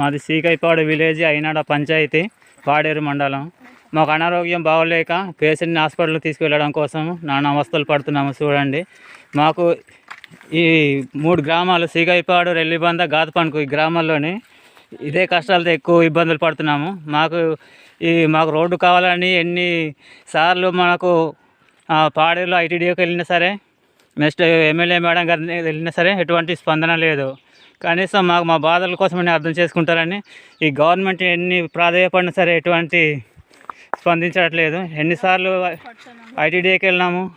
మాది సీకైపాడు విలేజ్ అయినాడ పంచాయతీ పాడేరు మండలం. మాకు అనారోగ్యం బాగోలేక పేషెంట్ని హాస్పిటల్కి తీసుకెళ్ళడం కోసం నానా అవస్థలు పడుతున్నాము చూడండి. మాకు ఈ మూడు గ్రామాలు సీగైపాడు రెల్లిబంద గాతపనుకు ఈ గ్రామాల్లోని ఇదే కష్టాలతో ఎక్కువ ఇబ్బందులు పడుతున్నాము. మాకు ఈ మాకు రోడ్డు కావాలని ఎన్ని సార్లు మనకు పాడేరులో ఐటీడీకి వెళ్ళినా సరే నెక్స్ట్ ఎమ్మెల్యే మేడం గారిని వెళ్ళినా సరే ఎటువంటి స్పందన లేదు. కనీసం మాకు మా బాధల కోసమని అర్థం చేసుకుంటారని ఈ గవర్నమెంట్ ఎన్ని ప్రాధాయపడినా సరే ఎటువంటి స్పందించట్లేదు. ఎన్నిసార్లు ఐటీడీకి వెళ్ళినాము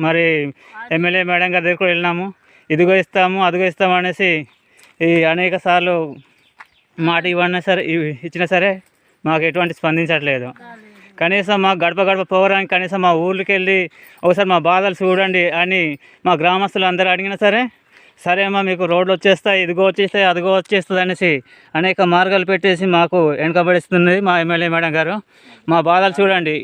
మరి ఎమ్మెల్యే మేడం గారి దగ్గర కూడా వెళ్ళినాము. ఇదిగో ఇస్తాము అదిగో ఇస్తాము అనేసి ఈ అనేక సార్లు మాట ఇవ్వన్నా సరే ఇవి- ఇచ్చినా సరే మాకు ఎటువంటి స్పందించట్లేదు. కనీసం మా గడప గడప పోవడానికి కనీసం మా ఊర్లోకి వెళ్ళి ఒకసారి మా బాధలు చూడండి అని మా గ్రామస్తులు అందరూ అడిగినా సరే సరే అమ్మా మీకు రోడ్లు వచ్చేస్తాయి ఇదిగో వచ్చేస్తాయి అదిగో వచ్చేస్తుంది అనేసి అనేక మార్గాలు పెట్టేసి మాకు వెనకబడిస్తుంది మా ఎమ్మెల్యే మేడం గారు. మా బాధలు చూడండి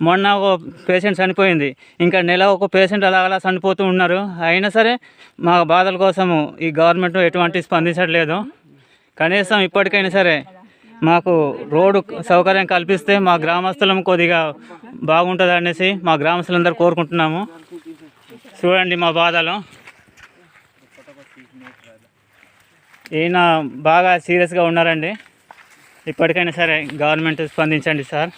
మొన్న ఒక పేషెంట్ చనిపోయింది ఇంకా నెల ఒక పేషెంట్ అలా అలా చనిపోతూ ఉన్నారు. అయినా సరే మా బాధల కోసము ఈ గవర్నమెంట్ ఎటువంటి స్పందించట్లేదు. కనీసం ఇప్పటికైనా సరే మాకు రోడ్డు సౌకర్యం కల్పిస్తే మా గ్రామస్తులం కొద్దిగా బాగుంటుంది అనేసి మా గ్రామస్తులందరూ కోరుకుంటున్నాము. చూడండి మా బాధలు. ఈయన బాగా సీరియస్గా ఉన్నారండి. ఇప్పటికైనా సరే గవర్నమెంట్ స్పందించండి సార్.